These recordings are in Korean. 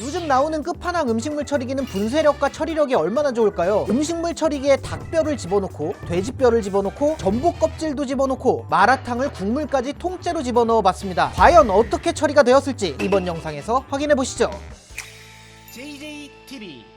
요즘 나오는 끝판왕 음식물 처리기는 분쇄력과 처리력이 얼마나 좋을까요? 음식물 처리기에 닭뼈를 집어넣고 돼지뼈를 집어넣고 전복 껍질도 집어넣고 마라탕을 국물까지 통째로 집어넣어 봤습니다. 과연 어떻게 처리가 되었을지 이번 영상에서 확인해 보시죠. JJTV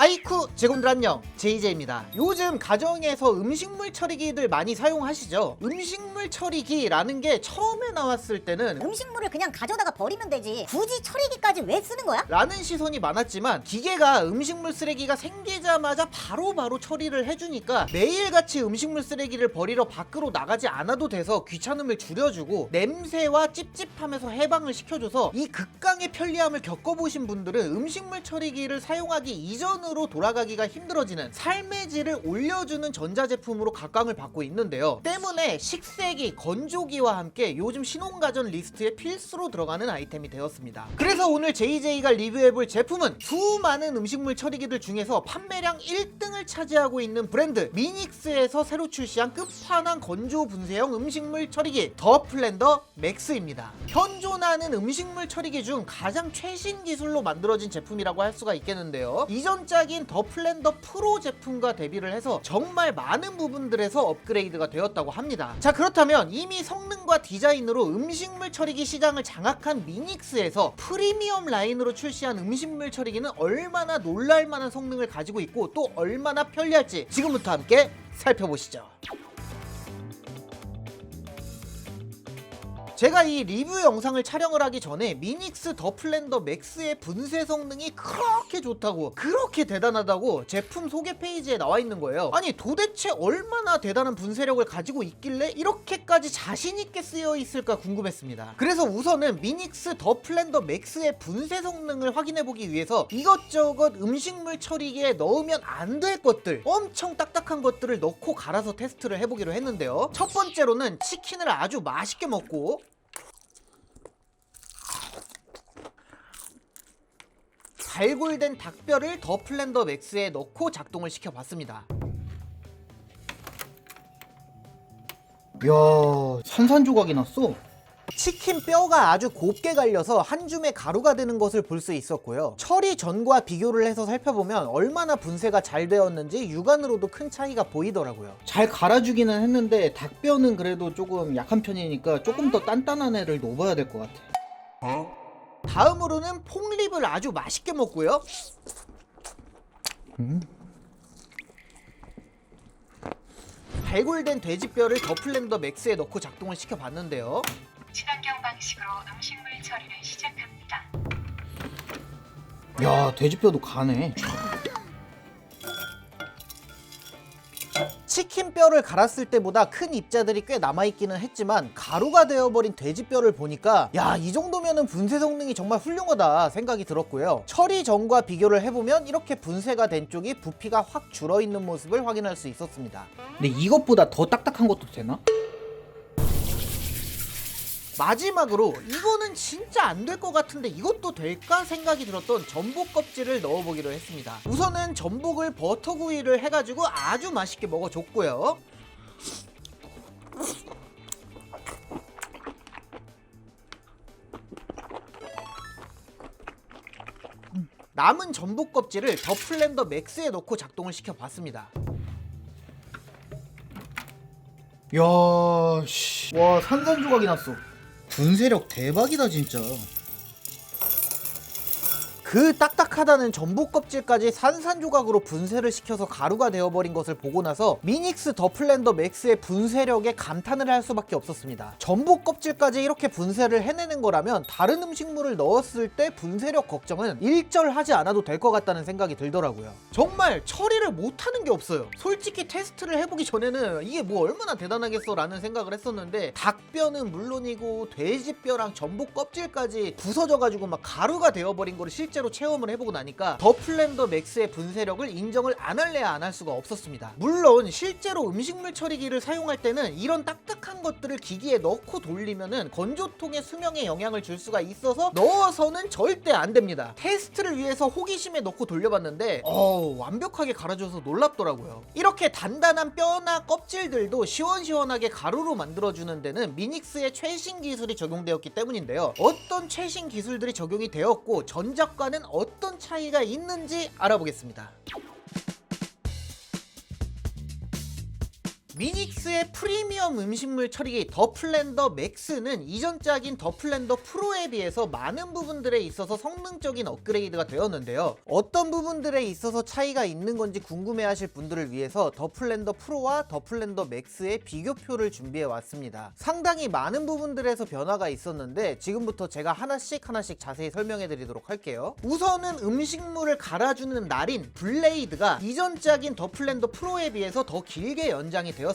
아이쿠 제공들 안녕 JJ입니다. 요즘 가정에서 음식물 처리기들 많이 사용하시죠? 음식물 처리기라는 게 처음에 나왔을 때는 음식물을 그냥 가져다가 버리면 되지. 굳이 처리기까지 왜 쓰는 거야? 라는 시선이 많았지만 기계가 음식물 쓰레기가 생기자마자 바로바로 처리를 해주니까 매일같이 음식물 쓰레기를 버리러 밖으로 나가지 않아도 돼서 귀찮음을 줄여주고 냄새와 찝찝함에서 해방을 시켜줘서 이 극강의 편리함을 겪어보신 분들은 음식물 처리기를 사용하기 이전으로 돌아가기가 힘들어지는 삶의 질을 올려주는 전자제품으로 각광을 받고 있는데요 때문에 식세기, 건조기와 함께 요즘 신혼가전 리스트에 필수로 들어가는 아이템이 되었습니다 그래서 오늘 JJ가 리뷰해볼 제품은 수많은 음식물 처리기들 중에서 판매량 1등을 차지하고 있는 브랜드 미닉스에서 새로 출시한 끝판왕 건조 분쇄형 음식물 처리기 더 플랜더 맥스입니다. 현존하는 음식물 처리기 중 가장 최신 기술로 만들어진 제품이라고 할 수가 있겠는데요. 이전 짝인 더 플랜더 프로 제품과 대비를 해서 정말 많은 부분들에서 업그레이드가 되었다고 합니다. 자 그렇다면 이미 성능과 디자인으로 음식물 처리기 시장을 장악한 미닉스에서 프리미엄 라인으로 출시한 음식물 처리기는 얼마나 놀랄만한 성능을 가지고 있고 또 얼마나 편리할지 지금부터 함께 살펴보시죠. 제가 이 리뷰 영상을 촬영을 하기 전에 미닉스 더 플랜더 맥스의 분쇄 성능이 그렇게 좋다고 그렇게 대단하다고 제품 소개 페이지에 나와 있는 거예요. 아니 도대체 얼마나 대단한 분쇄력을 가지고 있길래 이렇게까지 자신 있게 쓰여 있을까 궁금했습니다. 그래서 우선은 미닉스 더 플랜더 맥스의 분쇄 성능을 확인해 보기 위해서 이것저것 음식물 처리기에 넣으면 안 될 것들 엄청 딱딱한 것들을 넣고 갈아서 테스트를 해보기로 했는데요. 첫 번째로는 치킨을 아주 맛있게 먹고 발굴된 닭뼈를 더 플랜더 맥스에 넣고 작동을 시켜봤습니다. 이야 산산조각이 났어. 치킨 뼈가 아주 곱게 갈려서 한 줌의 가루가 되는 것을 볼 수 있었고요. 처리 전과 비교를 해서 살펴보면 얼마나 분쇄가 잘 되었는지 육안으로도 큰 차이가 보이더라고요. 잘 갈아주기는 했는데 닭뼈는 그래도 조금 약한 편이니까 조금 더 단단한 애를 넣어봐야 될 것 같아. 다음으로는 퐁립을 아주 맛있게 먹고요. 음. 발굴된 돼지뼈를 더 플랜더 맥스에 넣고 작동을 시켜봤는데요. 친환경 방식으로 음식물 처리를 시작합니다. 야 돼지뼈도 가네. 뼈를 갈았을 때보다 큰 입자들이 꽤 남아있기는 했지만 가루가 되어버린 돼지뼈를 보니까 야 이 정도면은 분쇄 성능이 정말 훌륭하다 생각이 들었고요 처리 전과 비교를 해보면 이렇게 분쇄가 된 쪽이 부피가 확 줄어있는 모습을 확인할 수 있었습니다 근데 이것보다 더 딱딱한 것도 되나? 마지막으로 이거는 진짜 안 될 것 같은데 이것도 될까 생각이 들었던 전복 껍질을 넣어보기로 했습니다. 우선은 전복을 버터구이를 해가지고 아주 맛있게 먹어줬고요. 음, 남은 전복 껍질을 더 플랜더 맥스에 넣고 작동을 시켜봤습니다. 야, 씨. 와, 산산조각이 났어. 분쇄력 대박이다, 진짜. 그 딱딱하다는 전복 껍질까지 산산조각으로 분쇄를 시켜서 가루가 되어버린 것을 보고 나서 미닉스 더 플랜더 맥스의 분쇄력에 감탄을 할 수밖에 없었습니다. 전복 껍질까지 이렇게 분쇄를 해내는 거라면 다른 음식물을 넣었을 때 분쇄력 걱정은 일절하지 않아도 될 것 같다는 생각이 들더라고요. 정말 처리를 못하는 게 없어요. 솔직히 테스트를 해보기 전에는 이게 뭐 얼마나 대단하겠어 라는 생각을 했었는데 닭뼈는 물론이고 돼지뼈랑 전복 껍질까지 부서져가지고 막 가루가 되어버린 거를 실제 로 체험을 해보고 나니까 더 플랜더 맥스의 분쇄력을 인정을 안 할래야 안 할 수가 없었습니다. 물론 실제로 음식물 처리기를 사용할 때는 이런 딱딱한 것들을 기기에 넣고 돌리면은 건조통의 수명에 영향을 줄 수가 있어서 넣어서는 절대 안 됩니다. 테스트를 위해서 호기심에 넣고 돌려봤는데 어 완벽하게 갈아줘서 놀랍더라고요. 이렇게 단단한 뼈나 껍질들도 시원시원하게 가루로 만들어주는 데는 미닉스의 최신 기술이 적용되었기 때문인데요. 어떤 최신 기술들이 적용이 되었고 전작과 프로와는 어떤 차이가 있는지 알아보겠습니다. 미닉스의 프리미엄 음식물 처리기 더 플랜더 맥스는 이전 짝인 더 플랜더 프로에 비해서 많은 부분들에 있어서 성능적인 업그레이드가 되었는데요. 어떤 부분들에 있어서 차이가 있는 건지 궁금해하실 분들을 위해서 더 플랜더 프로와 더 플랜더 맥스의 비교표를 준비해 왔습니다. 상당히 많은 부분들에서 변화가 있었는데 지금부터 제가 하나씩 하나씩 자세히 설명해 드리도록 할게요. 우선은 음식물을 갈아주는 날인 블레이드가 이전 짝인 더 플랜더 프로에 비해서 더 길게 연장이 되었습니다.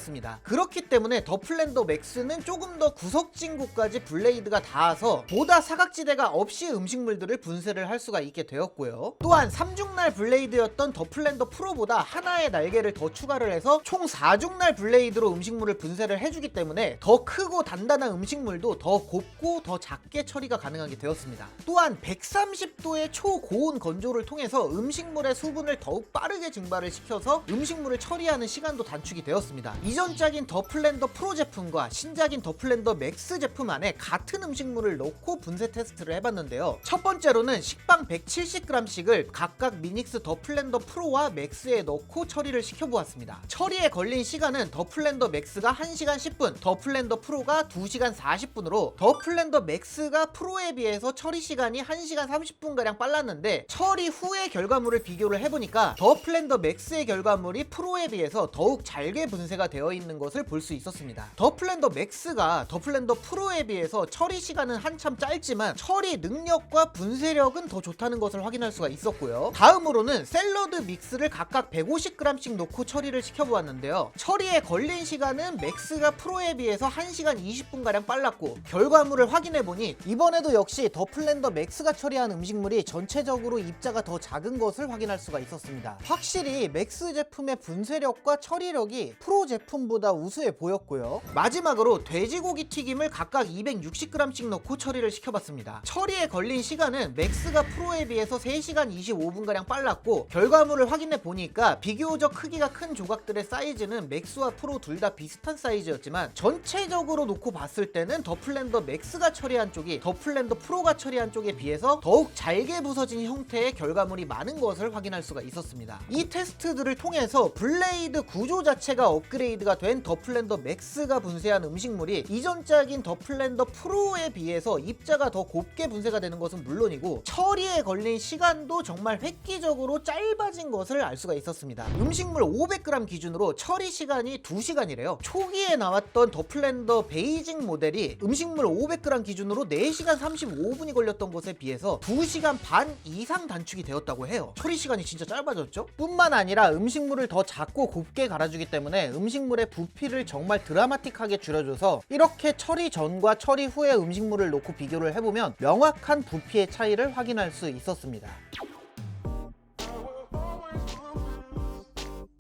그렇기 때문에 더 플랜더 맥스는 조금 더 구석진 곳까지 블레이드가 닿아서 보다 사각지대가 없이 음식물들을 분쇄를 할 수가 있게 되었고요. 또한 3중날 블레이드였던 더 플랜더 프로보다 하나의 날개를 더 추가를 해서 총 4중날 블레이드로 음식물을 분쇄를 해주기 때문에 더 크고 단단한 음식물도 더 곱고 더 작게 처리가 가능하게 되었습니다. 또한 130도의 초고온 건조를 통해서 음식물의 수분을 더욱 빠르게 증발을 시켜서 음식물을 처리하는 시간도 단축이 되었습니다. 이전 짝인 더 플랜더 프로 제품과 신작인 더 플랜더 맥스 제품 안에 같은 음식물을 넣고 분쇄 테스트를 해봤는데요. 첫 번째로는 식빵 170g씩을 각각 미닉스 더 플랜더 프로와 맥스에 넣고 처리를 시켜보았습니다. 처리에 걸린 시간은 더 플랜더 맥스가 1시간 10분, 더 플랜더 프로가 2시간 40분으로 더 플랜더 맥스가 프로에 비해서 처리 시간이 1시간 30분가량 빨랐는데 처리 후의 결과물을 비교를 해보니까 더 플랜더 맥스의 결과물이 프로에 비해서 더욱 잘게 분쇄가 되어 있는 것을 볼 수 있었습니다. 더 플랜더 맥스가 더 플랜더 프로에 비해서 처리 시간은 한참 짧지만 처리 능력과 분쇄력은 더 좋다는 것을 확인할 수가 있었고요. 다음으로는 샐러드 믹스를 각각 150g씩 넣고 처리를 시켜보았는데요. 처리에 걸린 시간은 맥스가 프로에 비해서 1시간 20분가량 빨랐고 결과물을 확인해보니 이번에도 역시 더 플랜더 맥스가 처리한 음식물이 전체적으로 입자가 더 작은 것을 확인할 수가 있었습니다. 확실히 맥스 제품의 분쇄력과 처리력이 프로 제품 보다 우수해 보였고요. 마지막으로 돼지고기 튀김을 각각 260g씩 넣고 처리를 시켜봤습니다. 처리에 걸린 시간은 맥스가 프로에 비해서 3시간 25분가량 빨랐고 결과물을 확인해 보니까 비교적 크기가 큰 조각들의 사이즈는 맥스와 프로 둘 다 비슷한 사이즈였지만 전체적으로 놓고 봤을 때는 더 플랜더 맥스가 처리한 쪽이 더 플랜더 프로가 처리한 쪽에 비해서 더욱 잘게 부서진 형태의 결과물이 많은 것을 확인할 수가 있었습니다. 이 테스트들을 통해서 블레이드 구조 자체가 업그레이드 가 된 더 플랜더 맥스가 분쇄한 음식물이 이전 짝인 더 플랜더 프로에 비해서 입자가 더 곱게 분쇄가 되는 것은 물론이고 처리에 걸린 시간도 정말 획기적으로 짧아진 것을 알 수가 있었습니다. 음식물 500g 기준으로 처리 시간이 2시간이래요. 초기에 나왔던 더 플랜더 베이징 모델이 음식물 500g 기준으로 4시간 35분이 걸렸던 것에 비해서 2시간 반 이상 단축이 되었다고 해요. 처리 시간이 진짜 짧아졌죠? 뿐만 아니라 음식물을 더 작고 곱게 갈아주기 때문에 음식 물의 부피를 정말 드라마틱하게 줄여줘서 이렇게 처리 전과 처리 후의 음식물을 놓고 비교를 해보면 명확한 부피의 차이를 확인할 수 있었습니다.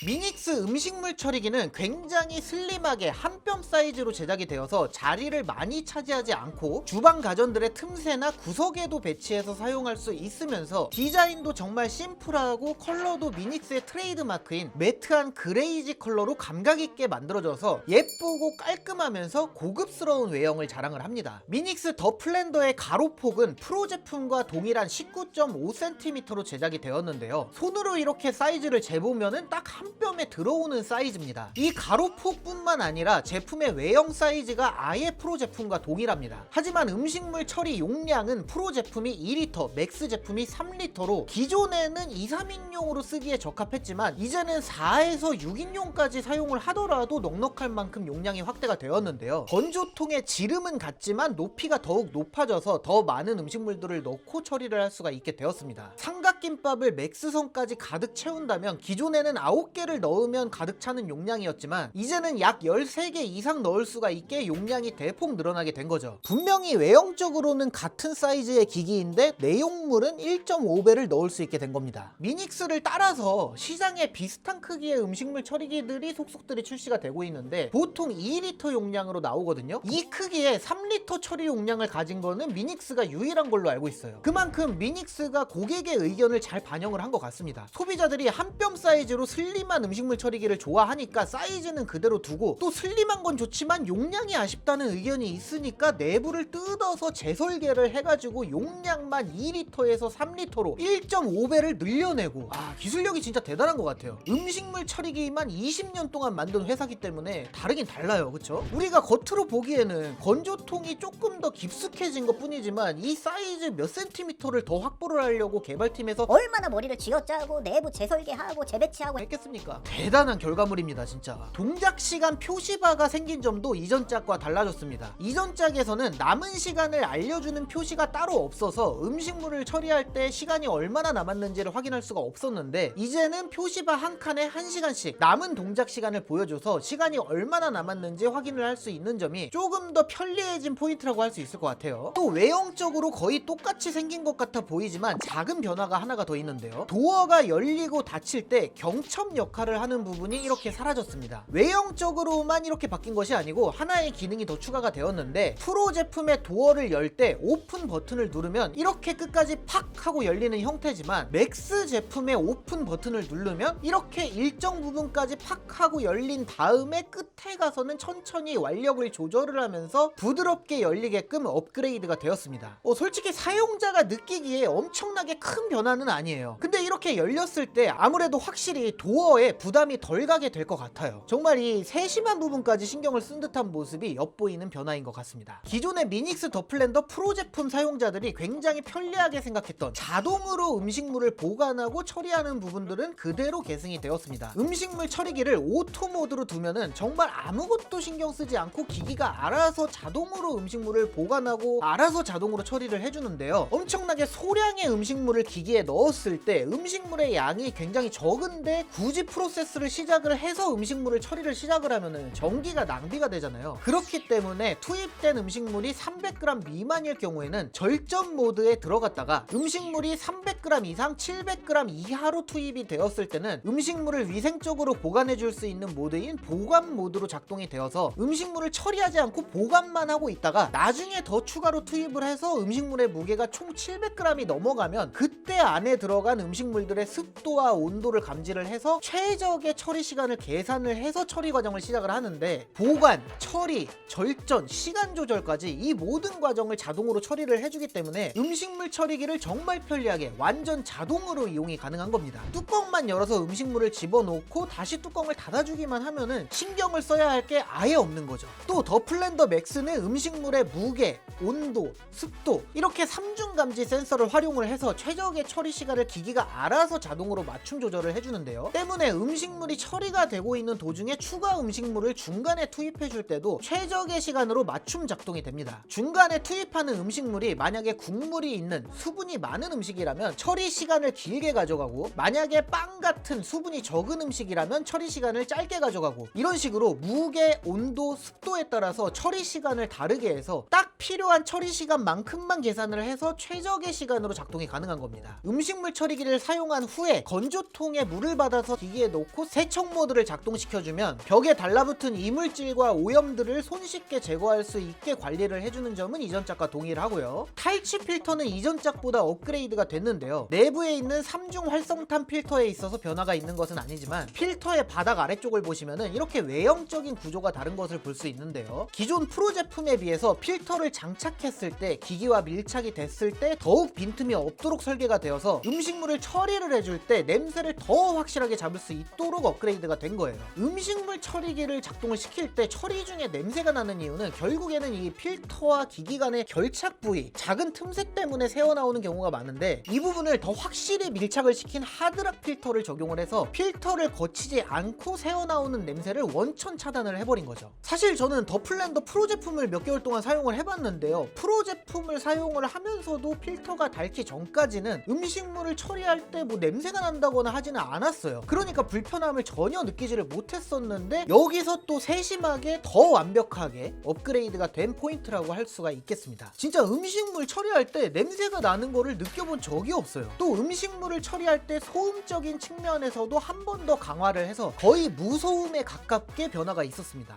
미닉스 음식물 처리기는 굉장히 슬림하게 한 뼘 사이즈로 제작이 되어서 자리를 많이 차지하지 않고 주방 가전들의 틈새나 구석에도 배치해서 사용할 수 있으면서 디자인도 정말 심플하고 컬러도 미닉스의 트레이드 마크인 매트한 그레이지 컬러로 감각 있게 만들어져서 예쁘고 깔끔하면서 고급스러운 외형을 자랑을 합니다. 미닉스 더 플랜더의 가로폭은 프로 제품과 동일한 19.5cm로 제작이 되었는데요. 손으로 이렇게 사이즈를 재보면 은 딱한 뼘에 들어오는 사이즈입니다. 이 가로폭뿐만 아니라 제품의 외형 사이즈가 아예 프로 제품과 동일합니다. 하지만 음식물 처리 용량은 프로 제품이 2리터, 맥스 제품이 3리터로 기존에는 2, 3인용으로 쓰기에 적합했지만 이제는 4에서 6인용까지 사용을 하더라도 넉넉할 만큼 용량이 확대가 되었는데요. 건조통의 지름은 같지만 높이가 더욱 높아져서 더 많은 음식물들을 넣고 처리를 할 수가 있게 되었습니다. 삼각김밥을 맥스선까지 가득 채운다면 기존에는 9개 를 넣으면 가득 차는 용량이었지만 이제는 약 13개 이상 넣을 수가 있게 용량이 대폭 늘어나게 된 거죠. 분명히 외형적으로는 같은 사이즈의 기기인데 내용물은 1.5배를 넣을 수 있게 된 겁니다. 미닉스를 따라서 시장에 비슷한 크기의 음식물 처리기들이 속속들이 출시가 되고 있는데 보통 2리터 용량으로 나오거든요. 이 크기의 3리터 처리 용량을 가진 거는 미닉스가 유일한 걸로 알고 있어요. 그만큼 미닉스가 고객의 의견을 잘 반영을 한 것 같습니다. 소비자들이 한 뼘 사이즈로 슬림한 음식물 처리기를 좋아하니까 사이즈는 그대로 두고 또 슬림한 건 좋지만 용량이 아쉽다는 의견이 있으니까 내부를 뜯어서 재설계를 해가지고 용량만 2리터에서 3리터로 1.5배를 늘려내고 아 기술력이 진짜 대단한 것 같아요. 음식물 처리기만 20년 동안 만든 회사기 때문에 다르긴 달라요, 그쵸? 우리가 겉으로 보기에는 건조통이 조금 더 깊숙해진 것 뿐이지만 이 사이즈 몇 센티미터를 더 확보를 하려고 개발팀에서 얼마나 머리를 쥐어짜고 내부 재설계하고 재배치하고 했겠습니까? 대단한 결과물입니다, 진짜. 동작 시간 표시바가 생긴 점도 이전 짝과 달라졌습니다. 이전 짝에서는 남은 시간을 알려주는 표시가 따로 없어서 음식물을 처리할 때 시간이 얼마나 남았는지를 확인할 수가 없었는데 이제는 표시바 한 칸에 한 시간씩 남은 동작 시간을 보여줘서 시간이 얼마나 남았는지 확인을 할 수 있는 점이 조금 더 편리해진 포인트라고 할 수 있을 것 같아요. 또 외형적으로 거의 똑같이 생긴 것 같아 보이지만 작은 변화가 하나가 더 있는데요. 도어가 열리고 닫힐 때 경첩 역 할을 하는 부분이 이렇게 사라졌습니다. 외형적으로만 이렇게 바뀐 것이 아니고 하나의 기능이 더 추가가 되었는데 프로 제품의 도어를 열 때 오픈 버튼을 누르면 이렇게 끝까지 팍 하고 열리는 형태지만 맥스 제품의 오픈 버튼을 누르면 이렇게 일정 부분까지 팍 하고 열린 다음에 끝에 가서는 천천히 완력을 조절을 하면서 부드럽게 열리게끔 업그레이드가 되었습니다. 어, 솔직히 사용자가 느끼기에 엄청나게 큰 변화는 아니에요. 근데 이렇게 열렸을 때 아무래도 확실히 도어에 부담이 덜 가게 될 것 같아요. 정말 이 세심한 부분까지 신경을 쓴 듯한 모습이 엿보이는 변화인 것 같습니다. 기존의 미닉스 더플랜더 프로 제품 사용자들이 굉장히 편리하게 생각했던 자동으로 음식물을 보관하고 처리하는 부분들은 그대로 계승이 되었습니다. 음식물 처리기를 오토 모드로 두면은 정말 아무것도 신경 쓰지 않고 기기가 알아서 자동으로 음식물을 보관하고 알아서 자동으로 처리를 해주는데요. 엄청나게 소량의 음식물을 기기에 넣었을 때 음식물의 양이 굉장히 적은데 굳이 프로세스를 시작을 해서 음식물을 처리를 시작을 하면은 전기가 낭비가 되잖아요. 그렇기 때문에 투입된 음식물이 300g 미만일 경우에는 절전 모드에 들어갔다가 음식물이 300g 이상 700g 이하로 투입이 되었을 때는 음식물을 위생적으로 보관해 줄 수 있는 모드인 보관 모드로 작동이 되어서 음식물을 처리하지 않고 보관만 하고 있다가 나중에 더 추가로 투입을 해서 음식물의 무게가 총 700g이 넘어가면 그때 안에 들어간 음식물들의 습도와 온도를 감지를 해서 최적의 처리 시간을 계산을 해서 처리 과정을 시작을 하는데 보관, 처리, 절전, 시간 조절까지 이 모든 과정을 자동으로 처리를 해주기 때문에 음식물 처리기를 정말 편리하게 완전 자동으로 이용이 가능한 겁니다. 뚜껑만 열어서 음식물을 집어넣고 다시 뚜껑을 닫아주기만 하면은 신경을 써야 할 게 아예 없는 거죠. 또 더 플랜더 맥스는 음식물의 무게, 온도, 습도 이렇게 3중 감지 센서를 활용을 해서 최적의 처리 시간을 기기가 알아서 자동으로 맞춤 조절을 해주는데요. 때문에 음식물이 처리가 되고 있는 도중에 추가 음식물을 중간에 투입해 줄 때도 최적의 시간으로 맞춤 작동이 됩니다. 중간에 투입하는 음식물이 만약에 국물이 있는 수분이 많은 음식이라면 처리 시간을 길게 가져가고 만약에 빵 같은 수분이 적은 음식이라면 처리 시간을 짧게 가져가고 이런 식으로 무게, 온도, 습도에 따라서 처리 시간을 다르게 해서 딱 필요한 처리 시간만큼만 계산을 해서 최적의 시간으로 작동이 가능한 겁니다. 음식물 처리기를 사용한 후에 건조통에 물을 받아서 기 기에 넣고 세척 모드를 작동시켜주면 벽에 달라붙은 이물질과 오염들을 손쉽게 제거할 수 있게 관리를 해주는 점은 이전 짝과 동일하고요. 탈취 필터는 이전 짝보다 업그레이드가 됐는데요. 내부에 있는 3중 활성탄 필터에 있어서 변화가 있는 것은 아니지만 필터의 바닥 아래쪽을 보시면은 이렇게 외형적인 구조가 다른 것을 볼 수 있는데요. 기존 프로 제품에 비해서 필터를 장착했을 때 기기와 밀착이 됐을 때 더욱 빈틈이 없도록 설계가 되어서 음식물을 처리를 해줄 때 냄새를 더 확실하게 잡을 수 있도록 업그레이드가 된 거예요. 음식물 처리기를 작동을 시킬 때 처리 중에 냄새가 나는 이유는 결국에는 이 필터와 기기 간의 결착 부위, 작은 틈새 때문에 새어나오는 경우가 많은데 이 부분을 더 확실히 밀착을 시킨 하드락 필터를 적용을 해서 필터를 거치지 않고 새어나오는 냄새를 원천 차단을 해버린 거죠. 사실 저는 더 플랜더 프로 제품을 몇 개월 동안 사용을 해봤는데요. 프로 제품을 사용을 하면서도 필터가 닳기 전까지는 음식물을 처리할 때 뭐 냄새가 난다거나 하지는 않았어요. 그러니까 불편함을 전혀 느끼지를 못했었는데 여기서 또 세심하게 더 완벽하게 업그레이드가 된 포인트라고 할 수가 있겠습니다. 진짜 음식물 처리할 때 냄새가 나는 거를 느껴본 적이 없어요. 또 음식물을 처리할 때 소음적인 측면에서도 한 번 더 강화를 해서 거의 무소음에 가깝게 변화가 있었습니다.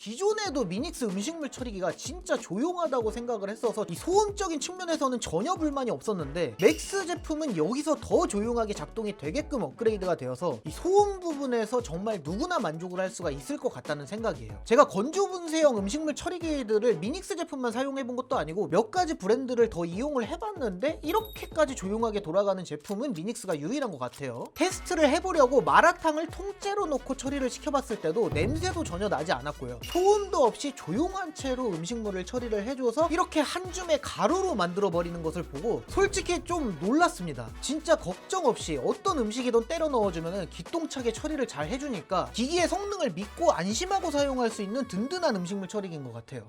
기존에도 미닉스 음식물 처리기가 진짜 조용하다고 생각을 했어서 이 소음적인 측면에서는 전혀 불만이 없었는데 맥스 제품은 여기서 더 조용하게 작동이 되게끔 업그레이드가 되어서 이 소음 부분에서 정말 누구나 만족을 할 수가 있을 것 같다는 생각이에요. 제가 건조 분쇄형 음식물 처리기들을 미닉스 제품만 사용해 본 것도 아니고 몇 가지 브랜드를 더 이용을 해봤는데 이렇게까지 조용하게 돌아가는 제품은 미닉스가 유일한 것 같아요. 테스트를 해보려고 마라탕을 통째로 넣고 처리를 시켜봤을 때도 냄새도 전혀 나지 않았고요. 소음도 없이 조용한 채로 음식물을 처리를 해줘서 이렇게 한 줌의 가루로 만들어 버리는 것을 보고 솔직히 좀 놀랐습니다. 진짜 걱정 없이 어떤 음식이든 때려 넣어주면 기똥차게 처리를 잘 해주니까 기기의 성능을 믿고 안심하고 사용할 수 있는 든든한 음식물 처리기인 것 같아요.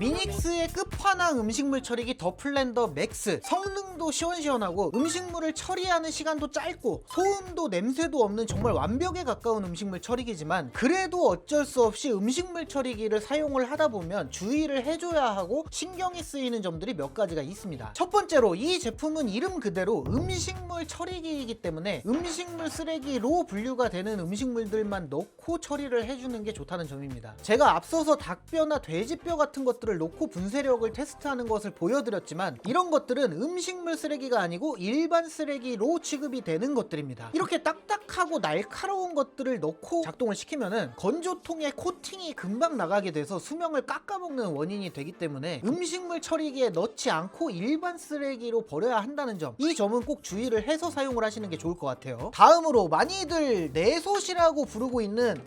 미닉스의 끝판왕 음식물 처리기 더 플랜더 맥스. 성능도 시원시원하고 음식물을 처리하는 시간도 짧고 소음도 냄새도 없는 정말 완벽에 가까운 음식물 처리기지만 그래도 어쩔 수 없이 음식물 처리기를 사용을 하다 보면 주의를 해줘야 하고 신경이 쓰이는 점들이 몇 가지가 있습니다. 첫 번째로 이 제품은 이름 그대로 음식물 처리기이기 때문에 음식물 쓰레기로 분류가 되는 음식물들만 넣고 처리를 해주는 게 좋다는 점입니다. 제가 앞서서 닭뼈나 돼지뼈 같은 것들을 놓고 분쇄력을 테스트하는 것을 보여드렸지만 이런 것들은 음식물 쓰레기가 아니고 일반 쓰레기로 취급이 되는 것들입니다. 이렇게 딱딱하고 날카로운 것들을 넣고 작동을 시키면은 건조통의 코팅이 금방 나가게 돼서 수명을 깎아먹는 원인이 되기 때문에 음식물 처리기에 넣지 않고 일반 쓰레기로 버려야 한다는 점. 이 점은 꼭 주의를 해서 사용을 하시는 게 좋을 것 같아요. 다음으로 많이들 내솥이라고 부르고 있는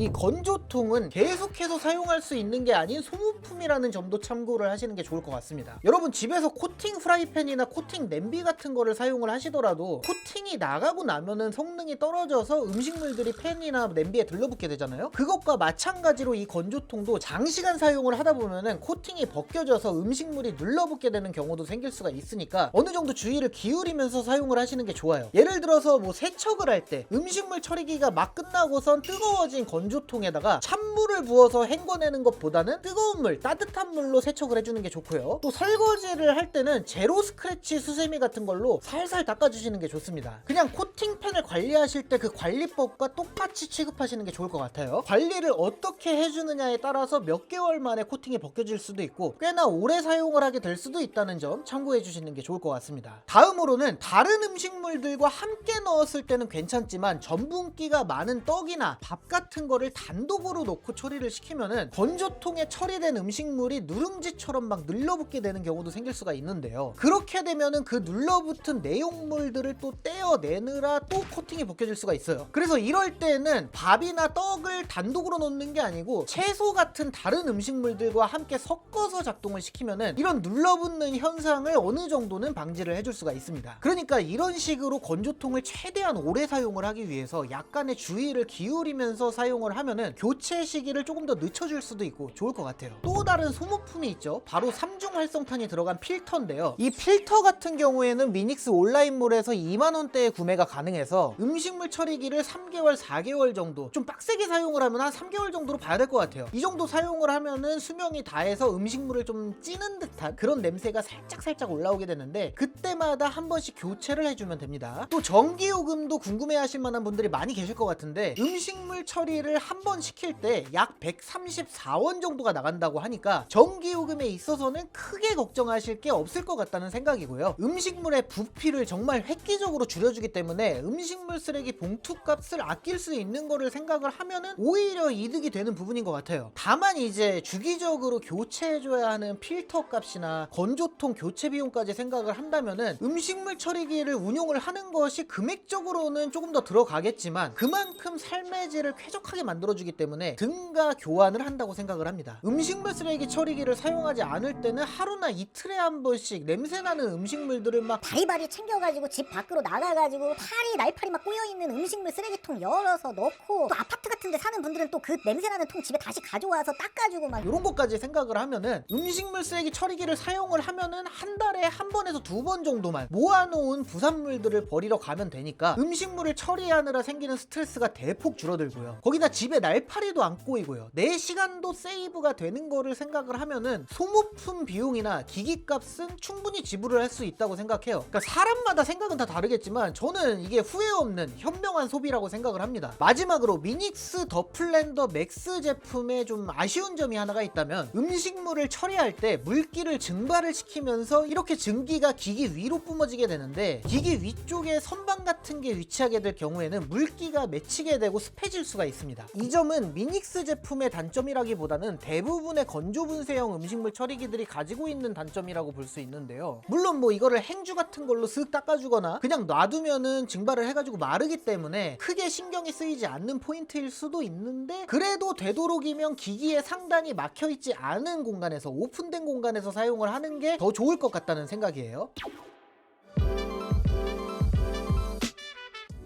이 건조통은 계속해서 사용할 수 있는 게 아닌 소모품이라는 점도 참고를 하시는 게 좋을 것 같습니다. 여러분 집에서 코팅 프라이팬이나 코팅 냄비 같은 거를 사용을 하시더라도 코팅이 나가고 나면은 성능이 떨어져서 음식물들이 팬이나 냄비에 들러붙게 되잖아요. 그것과 마찬가지로 이 건조통도 장시간 사용을 하다 보면은 코팅이 벗겨져서 음식물이 눌러붙게 되는 경우도 생길 수가 있으니까 어느 정도 주의를 기울이면서 사용을 하시는 게 좋아요. 예를 들어서 뭐 세척을 할 때 음식물 처리기가 막 끝나고선 뜨거워진 건조 통에다가 찬물을 부어서 헹궈내는 것보다는 뜨거운 물, 따뜻한 물로 세척을 해주는 게 좋고요. 또 설거지를 할 때는 제로 스크래치 수세미 같은 걸로 살살 닦아주시는 게 좋습니다. 그냥 코팅팬을 관리하실 때 그 관리법과 똑같이 취급하시는 게 좋을 것 같아요. 관리를 어떻게 해주느냐에 따라서 몇 개월 만에 코팅이 벗겨질 수도 있고 꽤나 오래 사용을 하게 될 수도 있다는 점 참고해 주시는 게 좋을 것 같습니다. 다음으로는 다른 음식물들과 함께 넣었을 때는 괜찮지만 전분기가 많은 떡이나 밥 같은 거를 단독으로 넣고 처리를 시키면은 건조통에 처리된 음식물이 누룽지처럼 막 눌러붙게 되는 경우도 생길 수가 있는데요. 그렇게 되면은 그 눌러붙은 내용물들을 또 떼어내느라 또 코팅이 벗겨질 수가 있어요. 그래서 이럴 때는 밥이나 떡을 단독으로 넣는 게 아니고 채소 같은 다른 음식물들과 함께 섞어서 작동을 시키면은 이런 눌러붙는 현상을 어느 정도는 방지를 해줄 수가 있습니다. 그러니까 이런 식으로 건조통을 최대한 오래 사용을 하기 위해서 약간의 주의를 기울이면서 사용 을 하면은 교체 시기를 조금 더 늦춰줄 수도 있고 좋을 것 같아요. 또 다른 소모품이 있죠. 바로 삼중 활성탄이 들어간 필터인데요. 이 필터 같은 경우에는 미닉스 온라인몰에서 2만 원대에 구매가 가능해서 음식물 처리기를 3개월, 4개월 정도 좀 빡세게 사용을 하면 한 3개월 정도로 봐야 될 것 같아요. 이 정도 사용을 하면은 수명이 다해서 음식물을 좀 찌는 듯한 그런 냄새가 살짝 살짝 올라오게 되는데 그때마다 한 번씩 교체를 해주면 됩니다. 또 전기요금도 궁금해하실 만한 분들이 많이 계실 것 같은데 음식물 처리를 한 번 시킬 때 약 134원 정도가 나간다고 하니까 전기요금에 있어서는 크게 걱정하실 게 없을 것 같다는 생각이고요. 음식물의 부피를 정말 획기적으로 줄여주기 때문에 음식물 쓰레기 봉투 값을 아낄 수 있는 거를 생각을 하면은 오히려 이득이 되는 부분인 것 같아요. 다만 이제 주기적으로 교체해줘야 하는 필터 값이나 건조통 교체 비용까지 생각을 한다면은 음식물 처리기를 운용을 하는 것이 금액적으로는 조금 더 들어가겠지만 그만큼 삶의 질을 쾌적하게 만들어주기 때문에 등가 교환을 한다고 생각을 합니다. 음식물 쓰레기 처리기를 사용하지 않을 때는 하루나 이틀에 한 번씩 냄새나는 음식물들을 막 바리바리 챙겨가지고 집 밖으로 나가가지고 탈이 날파리 막 꼬여있는 음식물 쓰레기통 열어서 넣고 또 아파트 같은 데 사는 분들은 또 그 냄새나는 통 집에 다시 가져와서 닦아주고 막 이런 것까지 생각을 하면은 음식물 쓰레기 처리기를 사용을 하면은 한 달에 한 번에서 두 번 정도만 모아놓은 부산물들을 버리러 가면 되니까 음식물을 처리하느라 생기는 스트레스가 대폭 줄어들고요. 거기다 집에 날파리도 안 꼬이고요. 내 시간도 세이브가 되는 거를 생각을 하면은 소모품 비용이나 기기값은 충분히 지불을 할 수 있다고 생각해요. 그러니까 사람마다 생각은 다 다르겠지만 저는 이게 후회 없는 현명한 소비라고 생각을 합니다. 마지막으로 미닉스 더 플랜더 맥스 제품에 좀 아쉬운 점이 하나가 있다면 음식물을 처리할 때 물기를 증발을 시키면서 이렇게 증기가 기기 위로 뿜어지게 되는데 기기 위쪽에 선반 같은 게 위치하게 될 경우에는 물기가 맺히게 되고 습해질 수가 있습니다. 이 점은 미닉스 제품의 단점이라기보다는 대부분의 건조 분쇄형 음식물 처리기들이 가지고 있는 단점이라고 볼 수 있는데요. 물론 뭐 이거를 행주 같은 걸로 쓱 닦아주거나 그냥 놔두면은 증발을 해가지고 마르기 때문에 크게 신경이 쓰이지 않는 포인트일 수도 있는데 그래도 되도록이면 기기에 상단이 막혀있지 않은 공간에서 오픈된 공간에서 사용을 하는 게 더 좋을 것 같다는 생각이에요.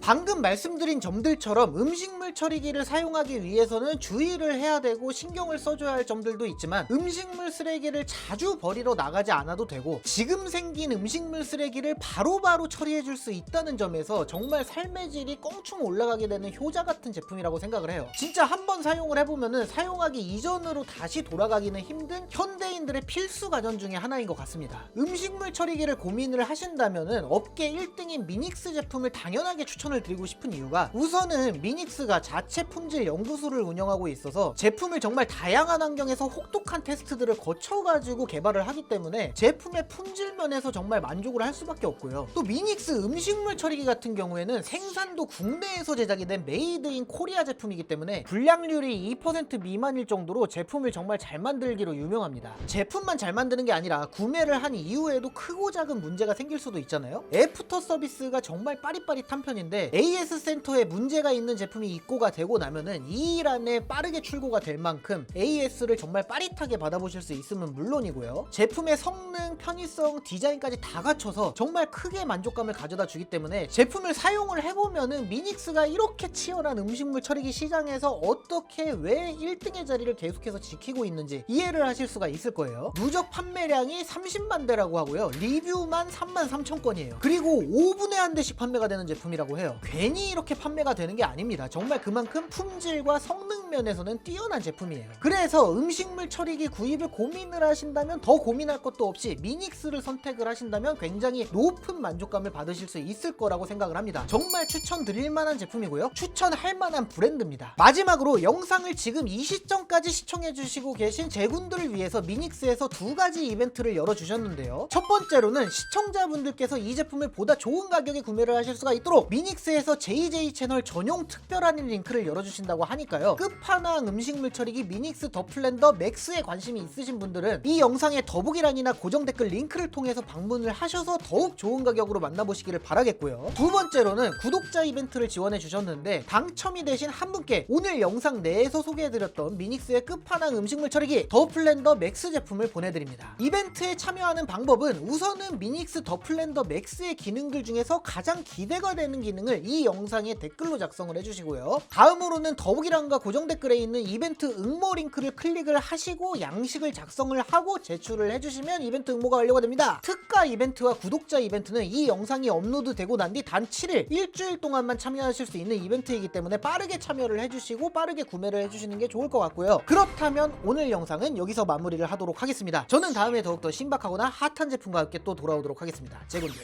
방금 말씀드린 점들처럼 음식물 처리기를 사용하기 위해서는 주의를 해야 되고 신경을 써줘야 할 점들도 있지만 음식물 쓰레기를 자주 버리러 나가지 않아도 되고 지금 생긴 음식물 쓰레기를 바로바로 처리해 줄 수 있다는 점에서 정말 삶의 질이 껑충 올라가게 되는 효자 같은 제품이라고 생각을 해요. 진짜 한 번 사용을 해보면은 사용하기 이전으로 다시 돌아가기는 힘든 현대인들의 필수 가전 중에 하나인 것 같습니다. 음식물 처리기를 고민을 하신다면은 업계 1등인 미닉스 제품을 당연하게 추천을 드리고 싶은 이유가 우선은 미닉스가 자체 품질 연구소를 운영하고 있어서 제품을 정말 다양한 환경에서 혹독한 테스트들을 거쳐가지고 개발을 하기 때문에 제품의 품질 면에서 정말 만족을 할 수밖에 없고요. 또 미닉스 음식물 처리기 같은 경우에는 생산도 국내에서 제작이 된 메이드 인 코리아 제품이기 때문에 불량률이 2% 미만일 정도로 제품을 정말 잘 만들기로 유명합니다. 제품만 잘 만드는 게 아니라 구매를 한 이후에도 크고 작은 문제가 생길 수도 있잖아요. 애프터 서비스가 정말 빠릿빠릿한 편인데 AS 센터에 문제가 있는 제품이 입고가 되고 나면은 2일 안에 빠르게 출고가 될 만큼 AS를 정말 빠릿하게 받아보실 수 있으면 물론이고요. 제품의 성능, 편의성, 디자인까지 다 갖춰서 정말 크게 만족감을 가져다 주기 때문에 제품을 사용을 해보면은 미닉스가 이렇게 치열한 음식물 처리기 시장에서 어떻게 왜 1등의 자리를 계속해서 지키고 있는지 이해를 하실 수가 있을 거예요. 누적 판매량이 30만 대라고 하고요. 리뷰만 3만 3천 건이에요. 그리고 5분에 한 대씩 판매가 되는 제품이라고 해요. 괜히 이렇게 판매가 되는 게 아닙니다. 정말 그만큼 품질과 성능 면에서는 뛰어난 제품이에요. 그래서 음식물 처리기 구입을 고민을 하신다면 더 고민할 것도 없이 미닉스를 선택을 하신다면 굉장히 높은 만족감을 받으실 수 있을 거라고 생각을 합니다. 정말 추천드릴 만한 제품이고요. 추천할 만한 브랜드입니다. 마지막으로 영상을 지금 이 시점까지 시청해 주시고 계신 제군들을 위해서 미닉스에서 두 가지 이벤트를 열어 주셨는데요. 첫 번째로는 시청자분들께서 이 제품을 보다 좋은 가격에 구매를 하실 수가 있도록 미닉스 에서 JJ 채널 전용 특별 할인 링크를 열어주신다고 하니까요. 끝판왕 음식물 처리기 미닉스 더 플랜더 맥스에 관심이 있으신 분들은 이 영상의 더보기란이나 고정 댓글 링크를 통해서 방문을 하셔서 더욱 좋은 가격으로 만나보시기를 바라겠고요. 두 번째로는 구독자 이벤트를 지원해 주셨는데 당첨이 되신 한 분께 오늘 영상 내에서 소개해드렸던 미닉스의 끝판왕 음식물 처리기 더 플랜더 맥스 제품을 보내드립니다. 이벤트에 참여하는 방법은 우선은 미닉스 더 플랜더 맥스의 기능들 중에서 가장 기대가 되는 기능을 이 영상에 댓글로 작성을 해주시고요. 다음으로는 더보기란과 고정 댓글에 있는 이벤트 응모 링크를 클릭을 하시고 양식을 작성을 하고 제출을 해주시면 이벤트 응모가 완료가 됩니다. 특가 이벤트와 구독자 이벤트는 이 영상이 업로드되고 난 뒤 단 7일 일주일 동안만 참여하실 수 있는 이벤트이기 때문에 빠르게 참여를 해주시고 빠르게 구매를 해주시는 게 좋을 것 같고요. 그렇다면 오늘 영상은 여기서 마무리를 하도록 하겠습니다. 저는 다음에 더욱더 신박하거나 핫한 제품과 함께 또 돌아오도록 하겠습니다. 제군들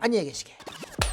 안녕히 계시게.